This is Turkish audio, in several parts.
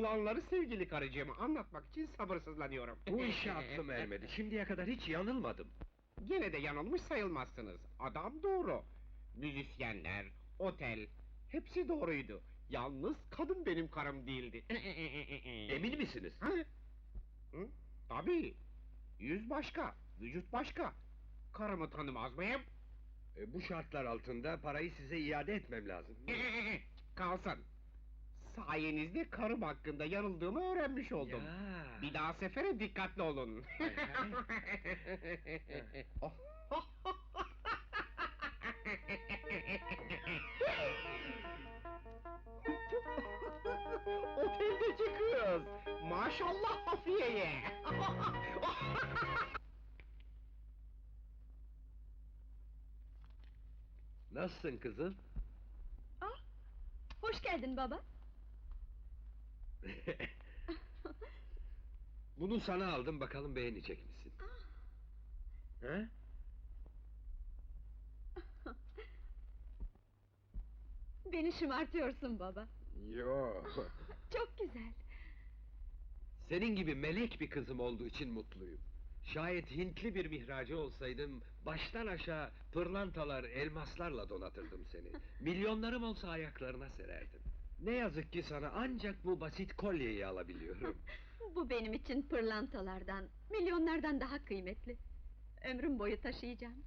Olanları sevgili karıcığıma anlatmak için sabırsızlanıyorum. Bu işe aklım ermedi. Şimdiye kadar hiç yanılmadım. Gene de yanılmış sayılmazsınız. Adam doğru. Müzisyenler, otel, hepsi doğruydu. Yalnız kadın benim karım değildi. Emin misiniz? Ha? Hı? Tabii. Yüz başka, vücut başka. Karımı tanımaz mıyım? E, bu şartlar altında parayı size iade etmem lazım. Kalsın. Sayenizde karım hakkında yanıldığımı öğrenmiş oldum. Ya. Bir daha sefere dikkatli olun. Hay hay. Oteldeki kız. Maşallah Hafiye'ye. Nasılsın kızım? Ah, hoş geldin baba. Bunu sana aldım bakalım beğenecek misin? He? Beni şımartıyorsun baba. Yo. Çok güzel. Senin gibi melek bir kızım olduğu için mutluyum. Şayet Hintli bir mihracı olsaydım, baştan aşağı pırlantalar, elmaslarla donatırdım seni. Milyonlarım olsa ayaklarına sererdim. Ne yazık ki sana ancak bu basit kolyeyi alabiliyorum. Bu benim için pırlantalardan, milyonlardan daha kıymetli. Ömrüm boyu taşıyacağım.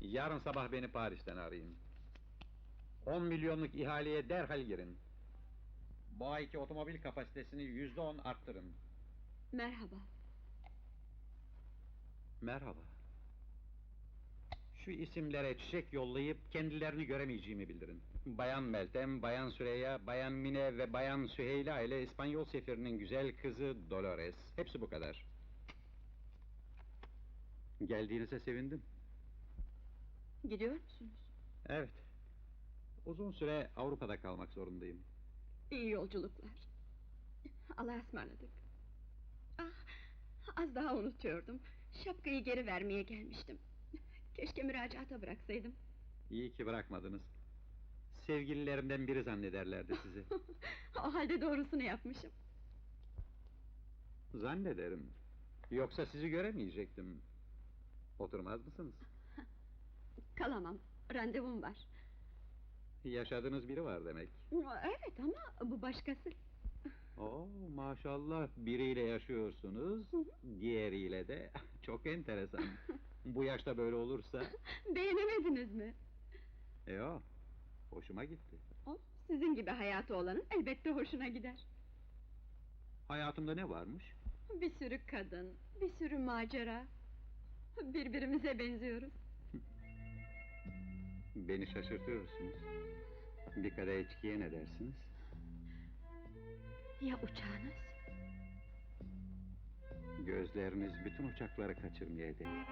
Yarın sabah beni Paris'ten arayın. 10 milyonluk ihaleye derhal girin. Bu ayki otomobil kapasitesini yüzde on arttırın. Merhaba. Merhaba. Şu isimlere çiçek yollayıp kendilerini göremeyeceğimi bildirin. Bayan Meltem, Bayan Süreyya, Bayan Mine ve Bayan Süheyla ile İspanyol sefirinin güzel kızı Dolores. Hepsi bu kadar. Geldiğinize sevindim. Gidiyor musunuz? Evet. Uzun süre Avrupa'da kalmak zorundayım. İyi yolculuklar. Allah'a ısmarladık. Ah, az daha unutuyordum. Şapkayı geri vermeye gelmiştim. Keşke müracaata bıraksaydım. İyi ki bırakmadınız. Sevgililerimden biri zannederlerdi sizi. o halde doğrusunu yapmışım. Zannederim. Yoksa sizi göremeyecektim. Oturmaz mısınız? Kalamam. Randevum var. Yaşadığınız biri var demek. Evet ama bu başkası. Oo maşallah biriyle yaşıyorsunuz, diğeriyle de çok enteresan. Bu yaşta böyle olursa, Beğenemediniz mi? yo, hoşuma gitti. O, sizin gibi hayatı olanın elbette hoşuna gider. Hayatımda ne varmış? Bir sürü kadın, bir sürü macera. Birbirimize benziyoruz. Beni şaşırtıyorsunuz. Bir kadeh içkiye ne dersiniz? Ya uçağınız? Gözleriniz bütün uçakları kaçırmaya değer.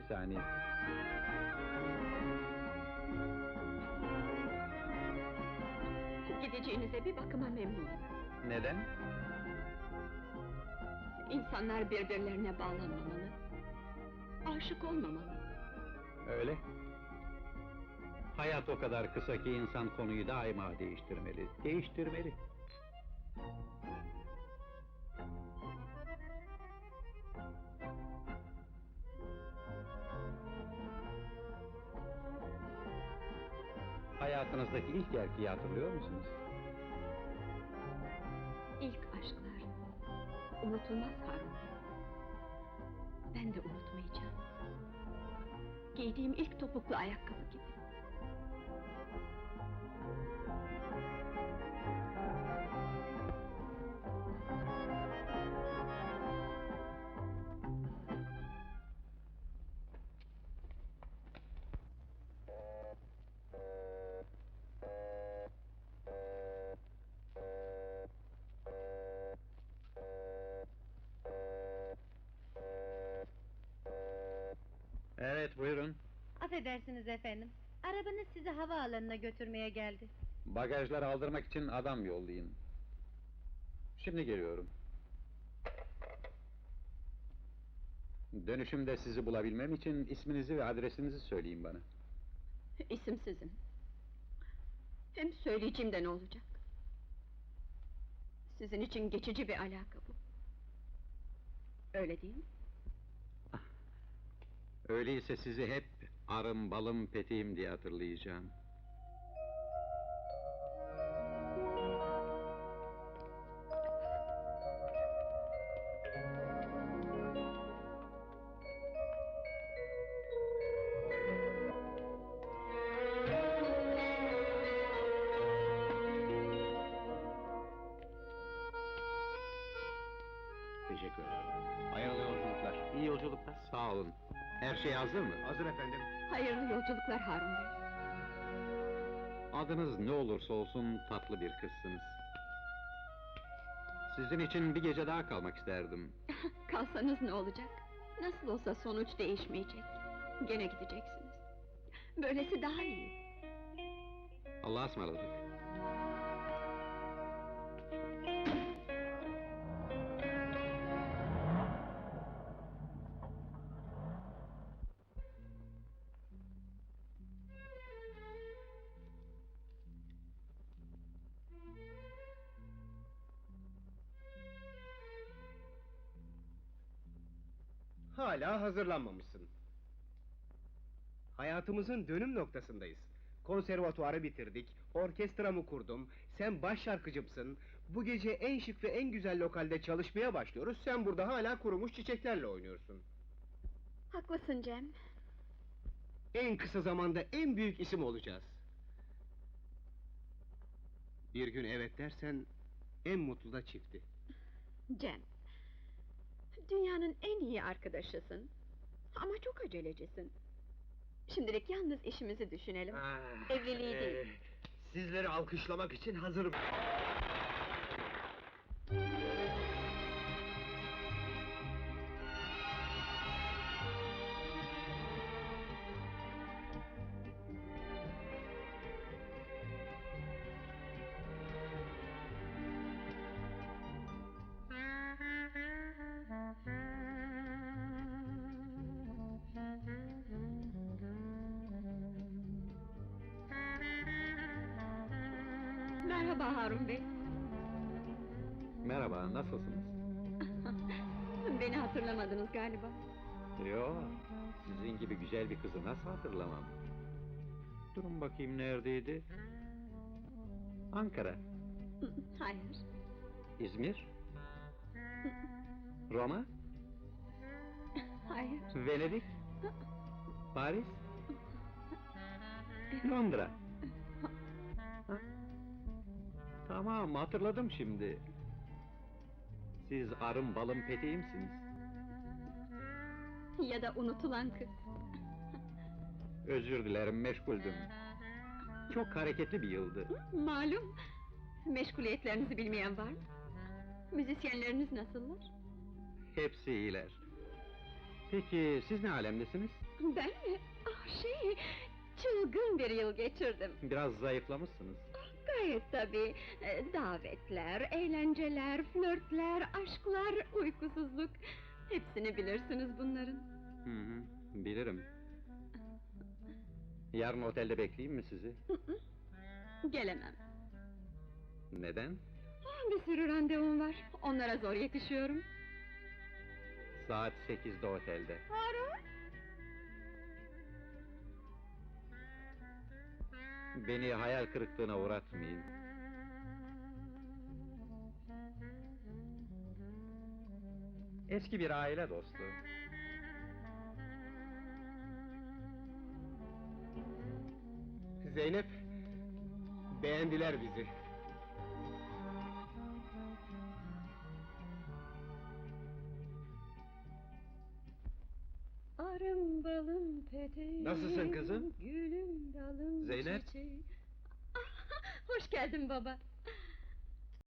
Saniye. Gideceğinize bir bakıma memnunum. Neden? İnsanlar birbirlerine bağlanmamalı. Aşık olmamalı. Öyle. Hayat o kadar kısa ki insan konuyu daima değiştirmeli. Değiştirmeli. Hayatınızdaki ilk erkeği hatırlıyor musunuz? İlk aşklar. Unutulmaz Harun. Ben de unutmayacağım. Giydiğim ilk topuklu ayakkabı gibi. Affedersiniz efendim. Arabanız sizi havaalanına götürmeye geldi. Bagajları aldırmak için adam yollayın. Şimdi geliyorum. Dönüşümde sizi bulabilmem için isminizi ve adresinizi söyleyin bana. İsimsizim. Hem söyleyeceğim de ne olacak? Sizin için geçici bir alaka bu. Öyle değil mi? Öyleyse sizi hep arım, balım, peteğim diye hatırlayacağım. Teşekkür ederim. Hayırlı yolculuklar. İyi yolculuklar. Sağ olun. Her şey hazır mı? Hazır efendim. Hayırlı yolculuklar Harun Bey. Adınız ne olursa olsun tatlı bir kızsınız. Sizin için bir gece daha kalmak isterdim. Kalsanız ne olacak? Nasıl olsa sonuç değişmeyecek. Gene gideceksiniz. Böylesi daha iyi. Allah'a ısmarladık. Hala hazırlanmamışsın. Hayatımızın dönüm noktasındayız. Konservatuarı bitirdik, orkestramı kurdum, sen baş şarkıcımsın. Bu gece en şık ve en güzel lokalde çalışmaya başlıyoruz, sen burada hala kurumuş çiçeklerle oynuyorsun. Haklısın Cem. En kısa zamanda en büyük isim olacağız. Bir gün evet dersen, en mutlu da çifti. Cem. Dünyanın en iyi arkadaşısın. Ama çok acelecisin. Şimdilik yalnız işimizi düşünelim. Ah, Evliliği değil. eh, Sizleri alkışlamak için hazırım. Merhaba Harun Bey. Merhaba, nasılsınız? Beni hatırlamadınız galiba. Yo, sizin gibi güzel bir kızı nasıl hatırlamam? Durun bakayım neredeydi? Ankara, Hayır. İzmir, Roma, Hayır. Venedik, Paris, Londra. Ha? Tamam, hatırladım şimdi. Siz arım balım peteğimsiniz. Ya da unutulan kız. Özür dilerim, meşguldüm. Çok hareketli bir yıldı. Malum. Meşguliyetlerinizi bilmeyen var mı? Müzisyenleriniz nasıllar? Hepsi iyiler. Peki siz ne alemdesiniz? Ben mi? Ah şey, çılgın bir yıl geçirdim. Biraz zayıflamışsınız. Gayet tabii. Ee, Davetler, eğlenceler, flörtler, aşklar, uykusuzluk. Hepsini bilirsiniz bunların. Hı hı, bilirim. Yarın otelde bekleyeyim mi sizi? Gelemem. Neden? Ah, Bir sürü randevum var. Onlara zor yetişiyorum. Saat sekizde otelde. Harun! Beni hayal kırıklığına uğratmayın. Eski bir aile dostu. Zeynep, beğendiler bizi. Arım balım peteğim Nasılsın kızım? Gülüm dalım Zeynep? çiçeğim. Ah, Hoş geldin baba.